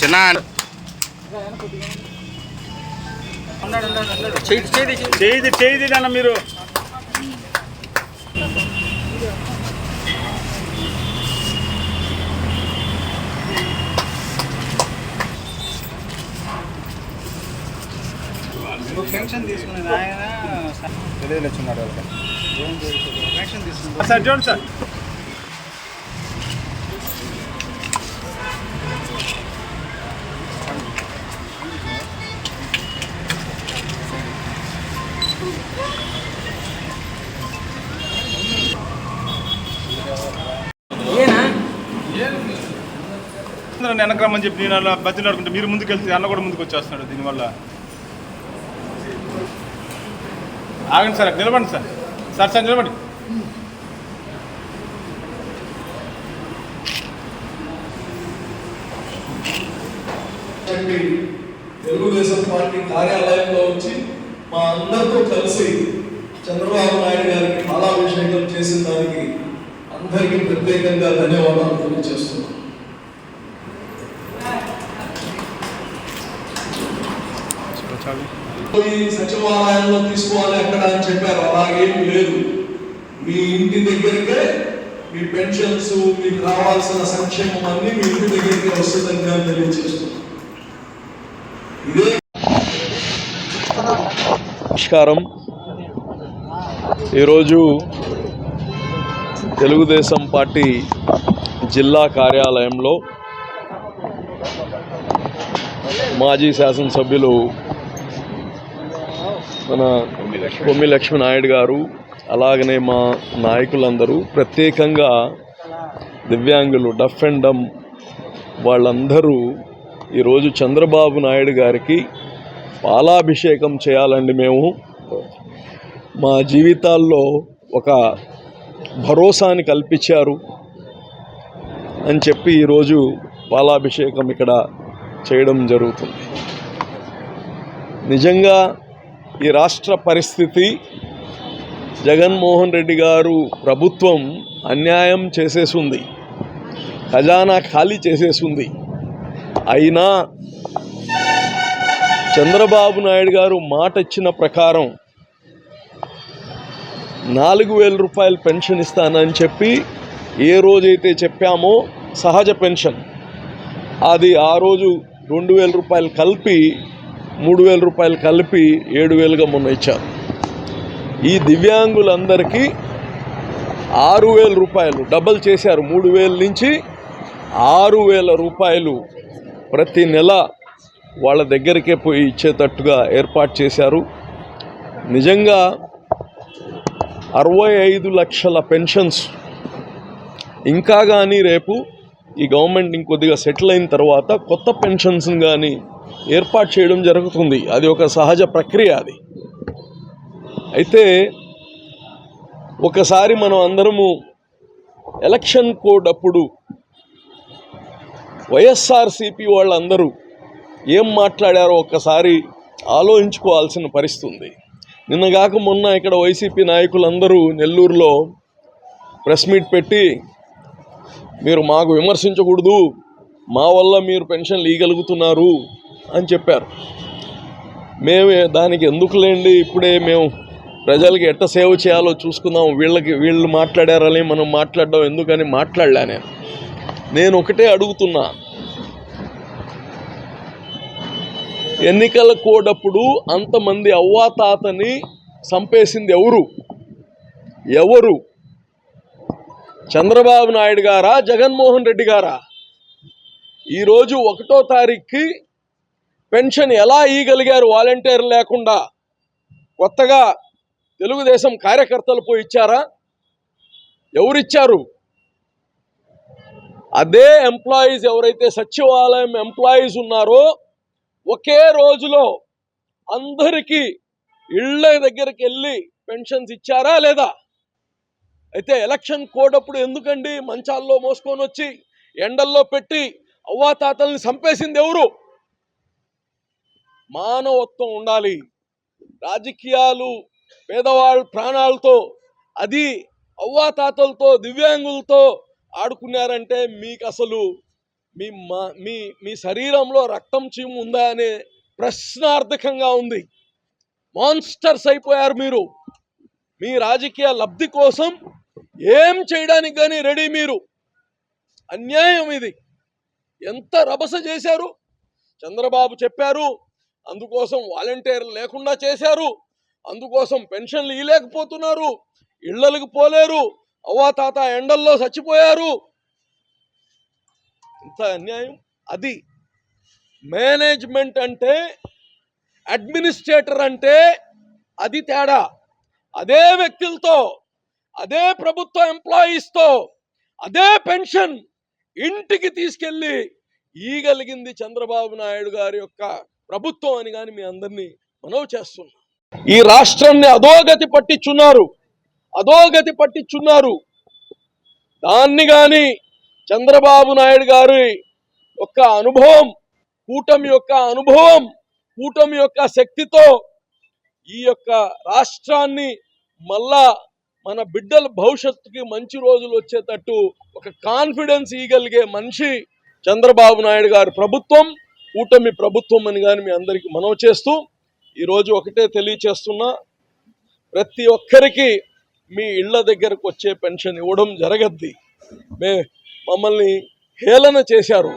చిన్న చేయి చేయి అన్న మీరు పెన్షన్ తీసుకునేది ఆయన తెలియలేచున్నాడు పెన్షన్ తీసుకునేది సార్ చూడండి సార్. వెనక్రమని చెప్పి నేను అలా బతిని ఆడుకుంటే మీరు ముందుకు వెళ్తే అన్న కూడా ముందుకు వచ్చేస్తున్నాడు దీనివల్ల. ఆగండి సార్ అక్కడ నిలబడండి సార్. సార్ సార్ నిలబడి. తెలుగుదేశం పార్టీ కార్యాలయంలో వచ్చి మా అందరితో కలిసి చంద్రబాబు నాయుడు గారికి మాలాభిషేకం చేసిన దానికి అందరికీ ప్రత్యేకంగా ధన్యవాదాలు తెలియజేస్తున్నాం. ఈ సచివాలయంలో తీసుకోవాలి ఎక్కడ అని చెప్పారు. అలాగేం లేదు. మీ ఇంటి దగ్గరికే మీ పెన్షన్స్ మీకు రావాల్సిన సంక్షేమం అన్ని మీ ఇంటి దగ్గరికి వస్తుందని నేను తెలియజేస్తున్నాను. ఇదే నమస్కారం. ఈరోజు తెలుగుదేశం పార్టీ జిల్లా కార్యాలయంలో మాజీ శాసనసభ్యులు మన కొమ్మి లక్ష్మీనాయుడు గారు అలాగనే మా నాయకులందరూ ప్రత్యేకంగా దివ్యాంగులు డఫ్ అండ్ డమ్ వాళ్ళందరూ ఈరోజు చంద్రబాబు నాయుడు గారికి పాలాభిషేకం చేయాలండి మేము. మా జీవితాల్లో ఒక భరోసాని కల్పించారు అని చెప్పి ఈరోజు పాలాభిషేకం ఇక్కడ చేయడం జరుగుతుంది. నిజంగా ఈ రాష్ట్ర పరిస్థితి జగన్మోహన్ రెడ్డి గారు ప్రభుత్వం అన్యాయం చేసేసింది. ఖజానా ఖాళీ చేసేసింది. అయినా చంద్రబాబు నాయుడు గారు మాట ఇచ్చిన ప్రకారం నాలుగు వేల రూపాయలు పెన్షన్ ఇస్తానని చెప్పి ఏ రోజైతే చెప్పామో సహజ పెన్షన్. అది ఆ రోజు రెండు వేల రూపాయలు కలిపి మూడు వేల రూపాయలు కలిపి ఏడు వేలుగా మొన్న ఇచ్చారు. ఈ దివ్యాంగులందరికీ ఆరు వేల రూపాయలు డబల్ చేశారు మూడు వేల నుంచి ఆరు వేల రూపాయలు ప్రతి నెల వాళ్ళ దగ్గరికే పోయి ఇచ్చేటట్టుగా ఏర్పాటు చేశారు. నిజంగా అరవై ఐదు లక్షల పెన్షన్స్ ఇంకా కానీ రేపు ఈ గవర్నమెంట్ ఇంకొద్దిగా సెటిల్ అయిన తర్వాత కొత్త పెన్షన్స్ని కానీ ఏర్పాటు చేయడం జరుగుతుంది. అది ఒక సహజ ప్రక్రియ అది. అయితే ఒకసారి మనం అందరము ఎలక్షన్ కోడ్ అప్పుడు వైఎస్ఆర్సిపి వాళ్ళందరూ ఏం మాట్లాడారో ఒక్కసారి ఆలోచించుకోవాల్సిన పరిస్థితి ఉంది నిన్నగాక మొన్న ఇక్కడ వైసీపీ నాయకులందరూ నెల్లూరులో ప్రెస్ మీట్ పెట్టి మీరు మాకు విమర్శించకూడదు మా వల్ల మీరు పెన్షన్ ఇవ్వగలుగుతున్నారు అని చెప్పారు. మేమే దానికి ఎందుకులేండి? ఇప్పుడే మేము ప్రజలకి ఎట్ట సేవ చేయాలో చూసుకుందాం. వీళ్ళకి వీళ్ళు మాట్లాడారని మనం మాట్లాడడం ఎందుకని మాట్లాడలే నేను? నేను ఒకటే అడుగుతున్నా. ఎన్నికల కోడప్పుడు అంతమంది అవ్వాతాతని చంపేసింది ఎవరు? ఎవరు? చంద్రబాబు నాయుడు గారా జగన్మోహన్ రెడ్డి గారా? ఈరోజు ఒకటో తారీఖుకి పెన్షన్ ఎలా ఇయ్యగలిగారు వాలంటీర్ లేకుండా? కొత్తగా తెలుగుదేశం కార్యకర్తలు పోయి ఇచ్చారా? ఎవరిచ్చారు? అదే ఎంప్లాయీస్ ఎవరైతే సచివాలయం ఎంప్లాయీస్ ఉన్నారో ఒకే రోజులో అందరికీ ఇళ్ళ దగ్గరికి వెళ్ళి పెన్షన్స్ ఇచ్చారా లేదా? అయితే ఎలక్షన్ కోడ్ అప్పుడు ఎందుకండి మంచాల్లో మోసుకొని వచ్చి ఎండల్లో పెట్టి అవ్వాతాతల్ని చంపేసింది ఎవరు? మానవత్వం ఉండాలి. రాజకీయాలు పేదవాళ్ళ ప్రాణాలతో అది అవ్వాతాతలతో దివ్యాంగులతో ఆడుకున్నారంటే మీకు అసలు మీ మా మీ మీ శరీరంలో రక్తం చీము ఉందా అనే ప్రశ్నార్థకంగా ఉంది. మాన్స్టర్స్ అయిపోయారు మీరు. మీ రాజకీయ లబ్ధి కోసం ఏం చేయడానికి కానీ రెడీ మీరు. అన్యాయం ఇది. ఎంత రభస చేశారు? చంద్రబాబు చెప్పారు అందుకోసం వాలంటీర్లు లేకుండా చేశారు అందుకోసం పెన్షన్లు ఇవ్వలేకపోతున్నారు ఇళ్ళలకు పోలేరు అవ్వాతాత ఎండల్లో చచ్చిపోయారు ఇంత అన్యాయం? అది మేనేజ్మెంట్ అంటే అడ్మినిస్ట్రేటర్ అంటే అది తేడా. అదే వ్యక్తులతో అదే ప్రభుత్వ ఎంప్లాయీస్తో అదే పెన్షన్ ఇంటికి తీసుకెళ్ళి ఈగలిగింది చంద్రబాబు నాయుడు గారి యొక్క ప్రభుత్వం అని కానీ మీ అందరినీ మనవి చేస్తున్నాం. ఈ రాష్ట్రాన్ని అధోగతి పట్టించున్నారు. అధోగతి పట్టించున్నారు. దాన్ని కానీ చంద్రబాబు నాయుడు గారి యొక్క అనుభవం కూటమి యొక్క అనుభవం కూటమి యొక్క శక్తితో ఈ యొక్క రాష్ట్రాన్ని మళ్ళా మన బిడ్డల భవిష్యత్తుకి మంచి రోజులు వచ్చేటట్టు ఒక కాన్ఫిడెన్స్ ఇవ్వగలిగే మనిషి చంద్రబాబు నాయుడు గారి ప్రభుత్వం కూటమి ప్రభుత్వం అని కానీ మీ అందరికీ మనవి చేస్తూ ఈరోజు ఒకటే తెలియచేస్తున్నా ప్రతి ఒక్కరికి మీ ఇళ్ళ దగ్గరకు వచ్చే పెన్షన్ ఇవ్వడం జరగద్ది. మే మమ్మల్ని హేళన చేశారు.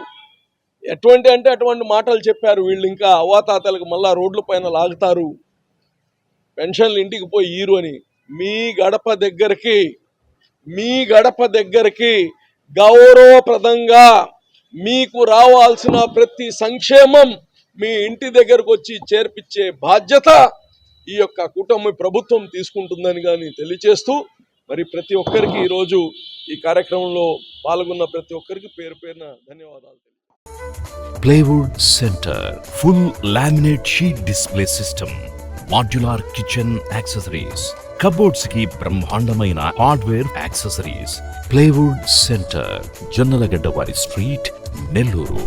ఎటువంటి అంటే అటువంటి మాటలు చెప్పారు. వీళ్ళు ఇంకా అవాతాతలకు మళ్ళా రోడ్ల పైన లాగుతారు. పెన్షన్లు ఇంటికి పోయి ఈరు అని. మీ గడప దగ్గరికి మీ గడప దగ్గరికి గౌరవప్రదంగా మీకు రావాల్సిన ప్రతి సంక్షేమం మీ ఇంటి దగ్గరకు వచ్చి చేర్పించే బాధ్యత ఈ యొక్క కుటుంబ ప్రభుత్వం తీసుకుంటుందని కానీ తెలియచేస్తూ మరి ప్రతి ఒక్కరికి ఈరోజు ఈ కార్యక్రమంలో పాల్గొన్న ప్రతి ఒక్కరికి పేరు పేరున ధన్యవాదాలు plywood centre full laminate sheet display system modular kitchen accessories కబోర్డ్స్కి బ్రహ్మాండమైన hardware accessories. Plywood centre Jonnalagadda వారి స్ట్రీట్ నెల్లూరు.